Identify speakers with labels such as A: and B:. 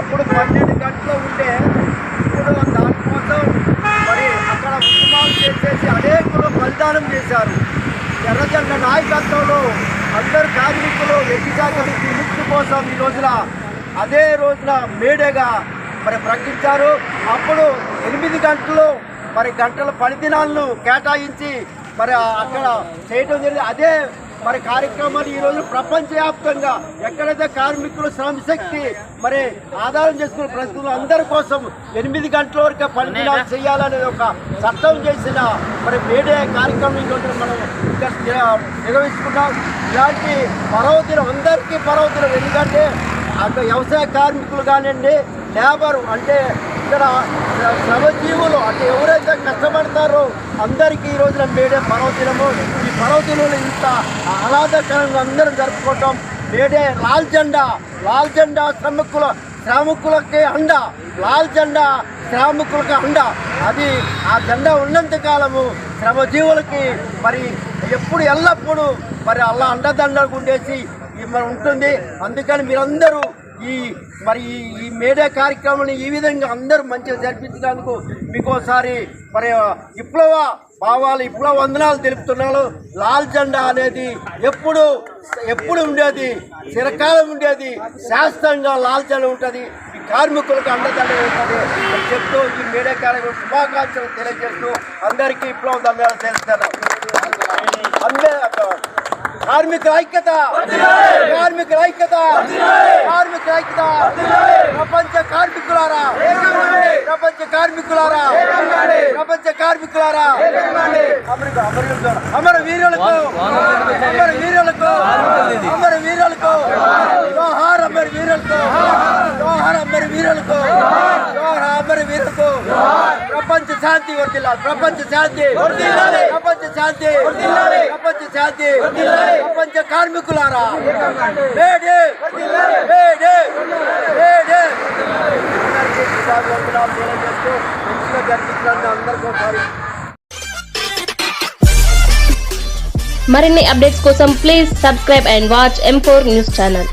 A: అప్పుడు పన్నెండు గంటలు ఉండే ఇప్పుడు దానికోసం మరి అక్కడ ఉద్యమాలు చేసేసి అనేకులు బలిదానం చేశారు. ఎర్రజెండ నాయకత్వంలో అందరు కార్మికులు ఎగ్గిజాతలు విముక్తి కోసం ఈ రోజున అదే రోజున మేడేగా మరి ప్రకటించారు. అప్పుడు ఎనిమిది గంటలు మరి గంటల పనిదినాలను కేటాయించి మరి అక్కడ చేయడం జరిగింది. అదే మరి కార్యక్రమాలు ఈ రోజు ప్రపంచవ్యాప్తంగా ఎక్కడైతే కార్మికులు శ్రమశక్తి మరి ఆధారం చేసుకున్న ప్రజలు అందరి కోసం ఎనిమిది గంటల వరకు పని చేయాలనేది ఒక చట్టం చేసిన మరి మేడే కార్యక్రమం ఈ రోజు మనం ఇంకా ని- నిర్వహించుకున్నాం ఇలాంటి పర్వదినం అందరికీ పర్వదినం ఎందుకంటే అక్కడ వ్యవసాయ కార్మికులు కానివ్వండి లేబర్ అంటే ఇక్కడ శ్రమజీవులు అంటే ఎవరైతే కష్టపడతారో అందరికీ ఈ రోజున మేడే పర్వదినము. ఈ పర్వదినంలో ఇంత ఆహ్లాదకరంగా అందరం జరుపుకోవటం మేడే లాల్ జెండా లాల్ జెండా శ్రమికుల శ్రామికులకే అండ. లాల్ జెండా శ్రామికులకి అండ. అది ఆ జెండా ఉన్నంత కాలము శ్రమజీవులకి మరి ఎప్పుడు ఎల్లప్పుడూ మరి అలా అండదండలు ఉండేసి మరి ఉంటుంది. అందుకని మీరందరూ ఈ మరి ఈ- ఈ మేడే కార్యక్రమాన్ని ఈ విధంగా అందరూ మంచిగా జరిపించినందుకు మీకోసారి మరి విప్లవ భావాలు విప్లవ వందనాలు తెలుపుతున్నాను. లాల్ జెండా అనేది ఎప్పుడు ఎప్పుడు ఉండేది? చిరకాలం ఉండేది? శాస్త్రంగా లాల్ జెండా ఉంటుంది. ఈ కార్మికులకు అండదండ ఉంటుంది. అని చెప్తూ ఈ మేడే కార్యక్రమం శుభాకాంక్షలు తెలియజేస్తూ అందరికీ విప్లవ ధన్యవాదాలు తెలుస్తాను అందరూ కార్మిక ఐక్యత. కార్మికుల ఐక్యత. కార్మికుల ఐక్యత. ప్రపంచ కార్మికులారా. ప్రపంచ కార్మికులారా. ప్రపంచ కార్మికులారా. అమర వీరులకు. అమర వీరులకు. అమర శాంతి వర్దిల్లాలి ప్రపంచ శాంతి ప్రపంచ శాంతి ప్రపంచ శాంతి ప్రపంచ కార్మికులారా వేడే వేడే వేడే అందరికీ శుభాకాంక్షలు తెలియజేస్తూ మంచిగా జరిపించినందుకు అందరికీ ఒకసారి
B: మరిన్ని అప్డేట్స్ కోసం please subscribe and watch M four news channel